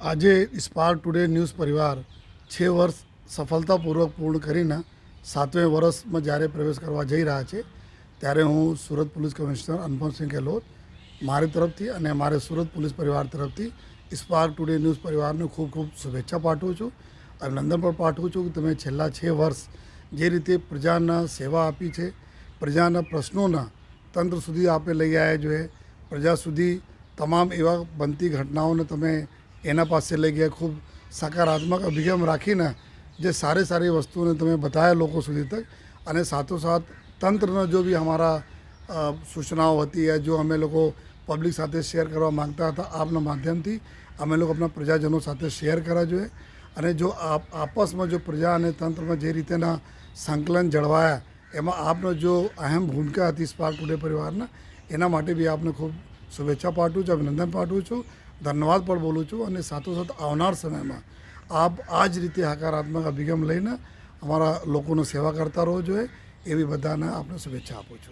આજે spark today news પરિવાર છ વર્ષ સફળતાપૂર્વક પૂર્ણ કરીને સાતમે વર્ષમાં જ્યારે પ્રવેશ કરવા જઈ રહ્યા છે, ત્યારે હું સુરત પોલીસ કમિશનર અનુપમસિંહ ગેહલોત, મારી તરફથી અને મારે સુરત પોલીસ પરિવાર તરફથી સ્પાર્ક ટુડે ન્યૂઝ પરિવારને ખૂબ ખૂબ શુભેચ્છા પાઠવું છું. અભિનંદન પણ પાઠવું છું કે તમે છેલ્લા છ વર્ષ જે રીતે પ્રજાના સેવા આપી છે, પ્રજાના પ્રશ્નોના તંત્ર સુધી આપે લઈ આવ્યા જોઈએ પ્રજા સુધી તમામ એવા બનતી ઘટનાઓને તમે એના પાસે લઈ ગયા, ખૂબ સકારાત્મક અભિગમ રાખીને જે સારી સારી વસ્તુઓને તમે બતાવ્યા લોકો સુધી તક. અને સાથોસાથ તંત્રના જો બી અમારા સૂચનાઓ હતી યા જો અમે લોકો પબ્લિક સાથે શેર કરવા માંગતા હતા આપના માધ્યમથી, અમે લોકો આપણા પ્રજાજનો સાથે શેર કરવા જોઈએ. અને જો આપ, આપસમાં જો પ્રજા અને તંત્રમાં જે રીતેના સંકલન જળવાયા, એમાં આપનો જો અહેમ ભૂમિકા હતી સ્પાર્ક ટુડે પરિવારના, એના માટે બી આપને ખૂબ શુભેચ્છા પાઠવું છું, અભિનંદન પાઠવું છું. ધન્યવાદ પણ બોલું છું અને સાથોસાથ આવનાર સમયમાં આપ આ જ રીતે હકારાત્મક અભિગમ લઈને અમારા લોકોનો સેવા કરતા રહો જોઈએ, એવી બધાને આપણે શુભેચ્છા આપું છું.